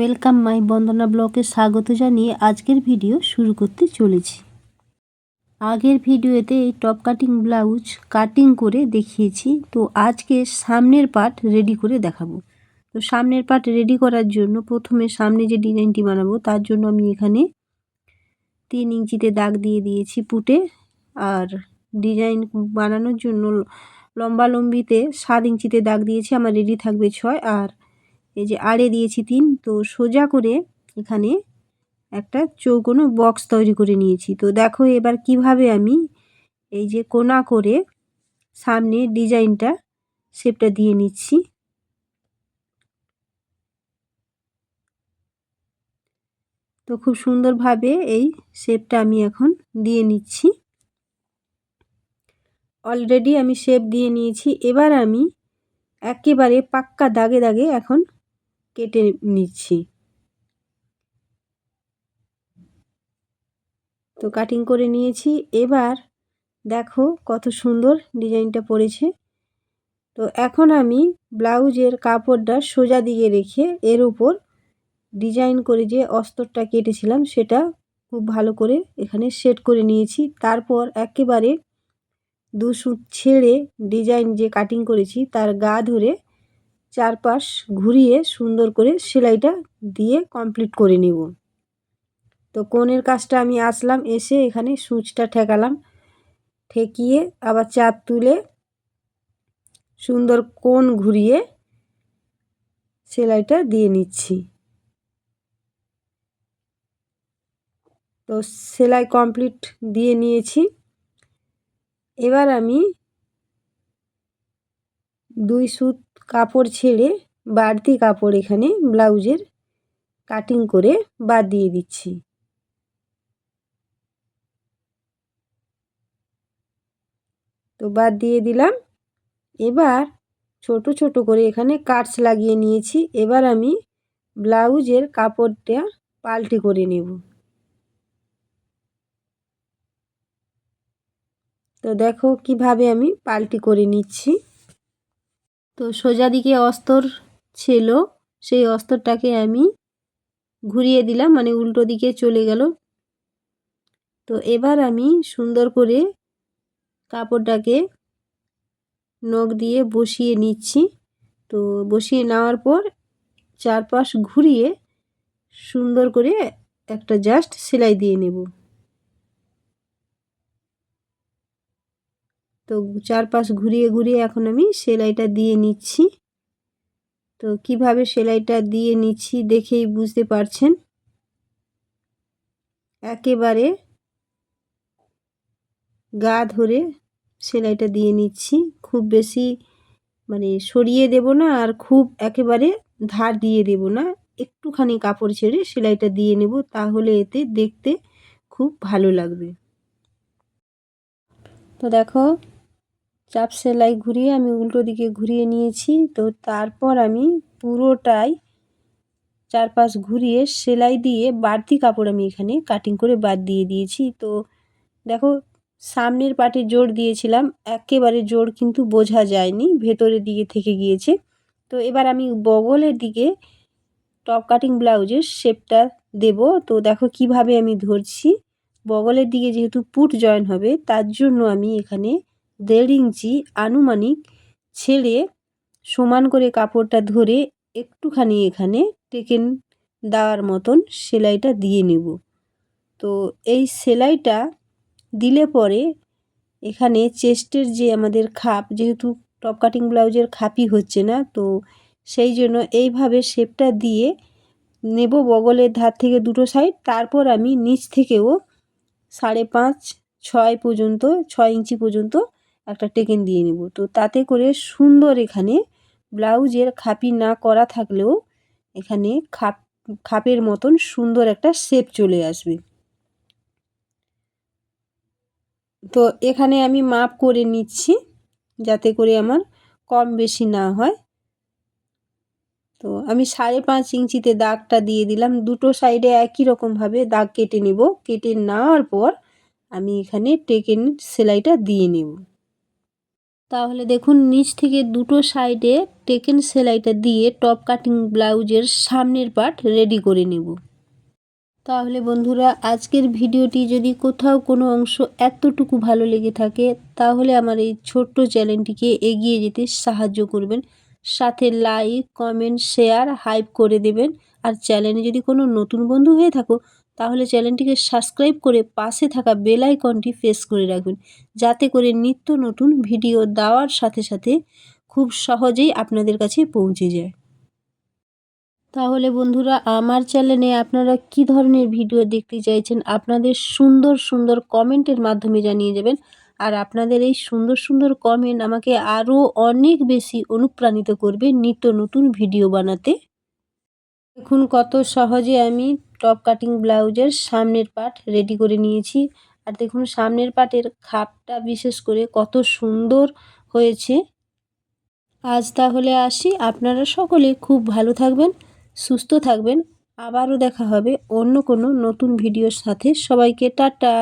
Welcome my বন্দনা ব্লকে স্বাগত জানিয়ে আজকের ভিডিও শুরু করতে চলেছি। আগের ভিডিওতে এই টপ কাটিং ব্লাউজ কাটিং করে দেখিয়েছি, তো আজকে সামনের পার্ট রেডি করে দেখাবো। তো সামনের পার্ট রেডি করার জন্য প্রথমে সামনে যে ডিজাইনটি বানাবো, তার জন্য আমি এখানে তিন ইঞ্চিতে দাগ দিয়ে দিয়েছি পুটে, আর ডিজাইন বানানোর জন্য লম্বা লম্বিতে সাত ইঞ্চিতে দাগ দিয়েছি, আমার রেডি থাকবে ছয়, আর এই যে আড়ে দিয়েছি তিন, তো সোজা করে এখানে একটা চৌকোনো বক্স তৈরি করে নিয়েছি। তো দেখো এবার কীভাবে আমি এই যে কোনা করে সামনে ডিজাইনটা শেপটা দিয়ে নিচ্ছি। তো খুব সুন্দরভাবে এই শেপটা আমি এখন দিয়ে নিচ্ছি। অলরেডি আমি শেপ দিয়ে নিয়েছি। এবার আমি একেবারে পাক্কা দাগে দাগে এখন কেটে নিচ্ছি। তো কাটিং করে নিয়েছি। এবার দেখো কত সুন্দর ডিজাইনটা পড়েছে। তো এখন আমি ব্লাউজের কাপড়টা সোজা দিকে রেখে এর উপর ডিজাইন করে যে অস্তরটা কেটেছিলাম সেটা খুব ভালো করে এখানে সেট করে নিয়েছি। তারপর একেবারে দু ছেড়ে ডিজাইন যে কাটিং করেছি তার গা ধরে চারপাশ ঘুরিয়ে সুন্দর করে সেলাইটা দিয়ে কমপ্লিট করে নেব। তো কোণের কাজটা আমি আসলাম, এসে এখানে সূচটা ঠেকালাম। ঠেকিয়ে আবার চাপ তুলে সুন্দর কোণ ঘুরিয়ে সেলাইটা দিয়ে নিচ্ছি। তো সেলাই কমপ্লিট দিয়ে নিয়েছি। এবার আমি দুই সুত কাপড় ছেড়ে বাড়তি কাপড় এখানে ব্লাউজের কাটিং করে বাদ দিয়ে দিচ্ছি। তো বাদ দিয়ে দিলাম। এবার ছোট ছোট করে এখানে কাটস লাগিয়ে নিয়েছি। এবার আমি ব্লাউজের কাপড়টা পাল্টি করে নেব। তো দেখো কীভাবে আমি পাল্টি করে নিচ্ছি। তো সোজা দিকে অস্তর ছিল, সেই অস্তরটাকে আমি ঘুরিয়ে দিলাম মানে উল্টো দিকে চলে গেল। তো এবার আমি সুন্দর করে কাপড়টাকে নখ দিয়ে বসিয়ে নিচ্ছি। তো বসিয়ে নেওয়ার পর চারপাশ ঘুরিয়ে সুন্দর করে একটা জাস্ট সেলাই দিয়ে নেব। তো চারপাশ ঘুরিয়ে ঘুরিয়ে এখন আমি সেলাইটা দিয়ে নিচ্ছি। তো কীভাবে সেলাইটা দিয়ে নিচ্ছি দেখেই বুঝতে পারছেন? একেবারে গা ধরে সেলাইটা দিয়ে নিচ্ছি। খুব বেশি মানে সরিয়ে দেব না আর খুব একেবারে ধার দিয়ে দেব না। একটুখানি কাপড় ছেড়ে সেলাইটা দিয়ে নেব তাহলে এতে দেখতে খুব ভালো লাগবে। তো দেখো চাপ সেলাই ঘুরিয়ে আমি উল্টো দিকে ঘুরিয়ে নিয়েছি। তো তারপর আমি পুরোটাই চারপাশ ঘুরিয়ে সেলাই দিয়ে বাড়তি কাপড় আমি এখানে কাটিং করে বাদ দিয়ে দিয়েছি। তো দেখো, সামনের পাটে জোর দিয়েছিলাম, একেবারে জোর কিন্তু বোঝা যায়নি ভেতরের দিকে থেকে গিয়েছে। তো এবার আমি বগলের দিকে টপ কাটিং ব্লাউজের শেপটা দেব। তো দেখো কীভাবে আমি ধরছি, বগলের দিকে যেহেতু পুট জয়েন হবে, তার জন্য আমি এখানে দেড় ইঞ্চি আনুমানিক ছেড়ে সমান করে কাপড়টা ধরে একটুখানি এখানে টেকেন দেওয়ার মতন সেলাইটা দিয়ে নেব। তো এই সেলাইটা দিলে পরে এখানে চেস্টের যে আমাদের খাপ, যেহেতু টপ কাটিং ব্লাউজের খাপই হচ্ছে না, তো সেই জন্য এইভাবে শেপটা দিয়ে নেব বগলের ধার থেকে দুটো সাইড তারপর আমি নিচ থেকেও সাড়ে পাঁচ, ছয় পর্যন্ত, ছয় ইঞ্চি পর্যন্ত একটা টেকেন দিয়ে নেব। তো তাতে করে সুন্দর এখানে ব্লাউজের খাপি না করা থাকলেও এখানে খাপ, খাপের মতন সুন্দর একটা শেপ চলে আসবে। তো এখানে আমি মাপ করে নিচ্ছি যাতে করে আমার কম বেশি না হয়। তো আমি সাড়ে পাঁচ ইঞ্চিতে দাগটা দিয়ে দিলাম। দুটো সাইডে একই রকমভাবে দাগ কেটে নেব। কেটে নেওয়ার পর আমি এখানে টেকেন সেলাইটা দিয়ে নেব। তাহলে দেখুন, নিচ থেকে দুটো সাইডে টেকেন সেলাইটা দিয়ে টপ কাটিং ব্লাউজের সামনের পার্ট রেডি করে নেব। তাহলে বন্ধুরা, আজকের ভিডিওটি যদি কোথাও কোনো অংশ এতটুকু ভালো লেগে থাকে, তাহলে আমার এই ছোট্ট চ্যানেলটিকে এগিয়ে যেতে সাহায্য করবেন। সাথে লাইক কমেন্ট শেয়ার হাইপ করে দেবেন। আর চ্যানেলে যদি কোনো নতুন বন্ধু হয়ে থাকো তাহলে চ্যানেলটিকে সাবস্ক্রাইব করে পাশে থাকা বেল আইকনটি প্রেস করে রাখবেন যাতে করে নিত্য নতুন ভিডিও দেওয়ার সাথে সাথে খুব সহজেই আপনাদের কাছে পৌঁছে যায়। তাহলে বন্ধুরা, আমার চ্যানেলে আপনারা কি ধরনের ভিডিও দেখতে চাইছেন আপনাদের সুন্দর সুন্দর কমেন্টের মাধ্যমে জানিয়ে যাবেন আর আপনাদের এই সুন্দর সুন্দর কমেন্ট আমাকে আরও অনেক বেশি অনুপ্রাণিত করবে নিত্য নতুন ভিডিও বানাতে। দেখুন কত সহজে আমি টপ কাটিং ব্লাউজের সামনের পার্ট রেডি করে নিয়েছি। আর দেখুন সামনের পার্টের খাপটা বিশেষ করে কত সুন্দর হয়েছে। আজ তাহলে আসি। আপনারা সকলে খুব ভালো থাকবেন, সুস্থ থাকবেন। আবারও দেখা হবে অন্য কোনো নতুন ভিডিওর সাথে। সবাইকে টাটা।